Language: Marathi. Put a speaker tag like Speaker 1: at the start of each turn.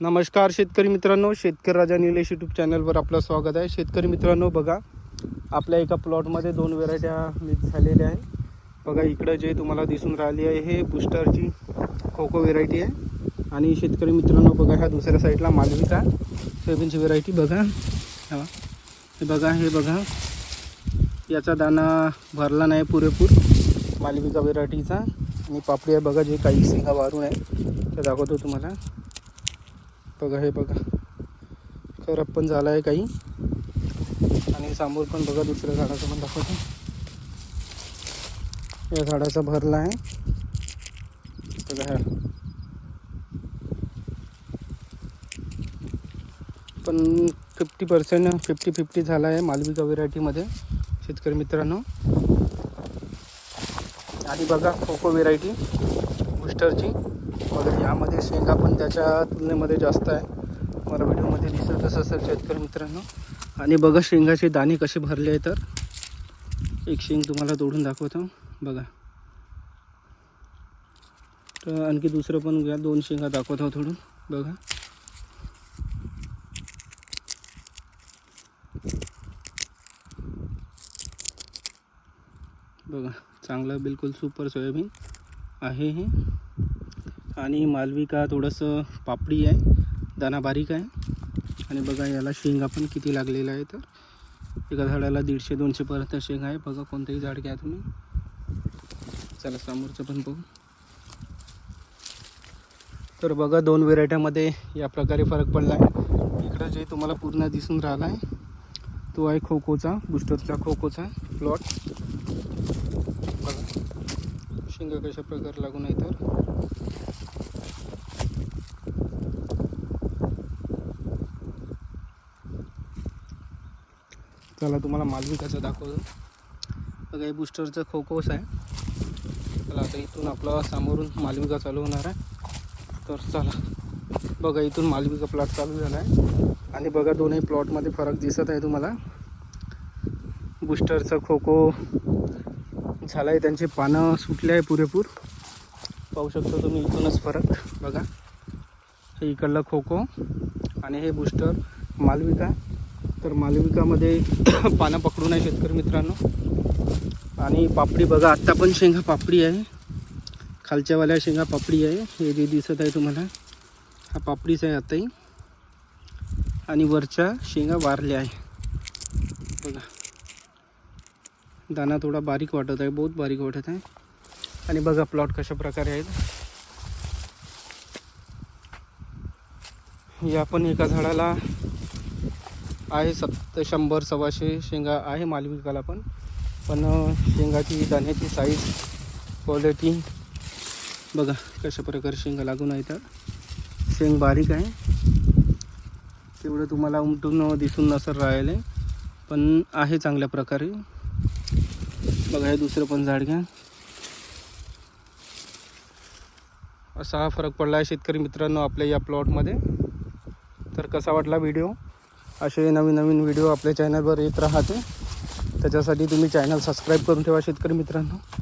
Speaker 1: नमस्कार शेतकरी मित्रांनो शेतकरी राजा निलेश यूट्यूब चॅनलवर आपलं स्वागत आहे. शेतकरी मित्रांनो बघा आपल्या एका प्लॉटमध्ये दोन व्हेरायट्या मिक्स झालेल्या आहे बघा इकडं जे तुम्हाला दिसून राहिली आहे हे बुस्टरची खोको व्हेरायटी आहे. आणि शेतकरी मित्रांनो बघा ह्या दुसऱ्या साईडला मालविका सोयाबीनची व्हेरायटी बघा. हे. बघा हे बघा. याचा दाना भरला नाही पुरेपूर. मालविका व्हेरायटीचा आणि पापडी आहे बघा जे काही शेंगा वारून आहे ते दाखवतो तुम्हाला. बघा हे बघा. खराब पण झाला आहे काही. आणि समोर पण बघा दुसऱ्या झाडाचं पण दाखवतो. या झाडाचा भरला आहे. बघा ह्या पण फिफ्टी पर्सेंट फिफ्टी फिफ्टी झाला आहे मालविका व्हेरायटीमध्ये शेतकरी मित्रांनो. आणि बघा खोको व्हेरायटी बुस्टरची बघा यामध्ये शेंगा पण त्याच्या तुलनेमध्ये जास्त आहे. मला व्हिडिओमध्ये तसं असेल शेतकरी मित्रांनो. आणि बघा शेंगाचे दाणे कसे भरले आहे तर. एक शेंग तुम्हाला तोडून दाखवतो. बघा. तर आणखी दुसरं पण घ्या दोन शेंगा दाखवतो थोडून. बघा. बघा चांगलं बिलकुल सुपर सोयाबीन आहे हे. आणि मालविका थोडंसं पापडी आहे दाना बारीक आहे. आणि बघा याला शेंगा पण किती लागलेला आहे तर एका झाडाला दीडशे दोनशेपर्यंत शेंगा आहे. बघा कोणतंही झाड घ्या तुम्ही. चला समोरचं पण बघू. तर बघा दोन व्हेरायट्यामध्ये या प्रकारे फरक पडला आहे. इकडं जे तुम्हाला पूर्ण दिसून राहिला आहे तो आहे खोकोचा बुस्टरचा खोकोचा प्लॉट. बघा शेंगा कशा प्रकारे लागून आहे तर. चला तुम्हाला मालविकाचं दाखवतो. बघा हे बुस्टरचं खोकोस आहे. चला आता इथून आपला समोरून मालविका चालू होणार आहे. तर चला बघा इथून मालविका प्लॉट चालू झाला आहे आणि बघा दोन्ही प्लॉटमध्ये फरक दिसत आहे तुम्हाला. बुस्टरचं खोको झाला आहे त्यांचे पानं सुटले आहे पुरेपूर. पाहू शकतो तुम्ही इथूनच फरक. बघा हे इकडलं खोको आणि हे बुस्टर मालविका. तर मालविकामध्ये पानं पकडून आहे शेतकरी मित्रांनो. आणि पापडी बघा आत्ता पण शेंगा पापडी आहे. खालच्यावाल्या शेंगा पापडी आहे. हे जे दिसत आहे तुम्हाला हा पापडीच आहे आताही. आणि वरच्या शेंगा वारल्या आहे. बघा. दाना थोडा बारीक वाटत आहे बहुत बारीक वाटत आहे. आणि बघा प्लॉट कशा प्रकारे आहेत. या पण एका झाडाला आहे सत शंभर सव्वाशे शेंगा आहे मालविकाला पण. पण शेंगाची दाण्याची साईज क्वालिटी बघा कशा प्रकारे शेंगा लागून आहे तर शेंग बारीक आहे. तेवढं तुम्हाला उमटून दिसून नसर राहिले पण आहे चांगल्या प्रकारे. बघा हे दुसरं पण झाड घ्या. असा हा फरक पडला आहे शेतकरी मित्रांनो आपल्या या प्लॉटमध्ये तर कसा वाटला व्हिडिओ असे नवीन नवीन व्हिडिओ आपल्या चॅनलवर येत राहते त्याच्यासाठी तुम्ही चॅनल सबस्क्राईब करून ठेवा शेतकरी मित्रांनो.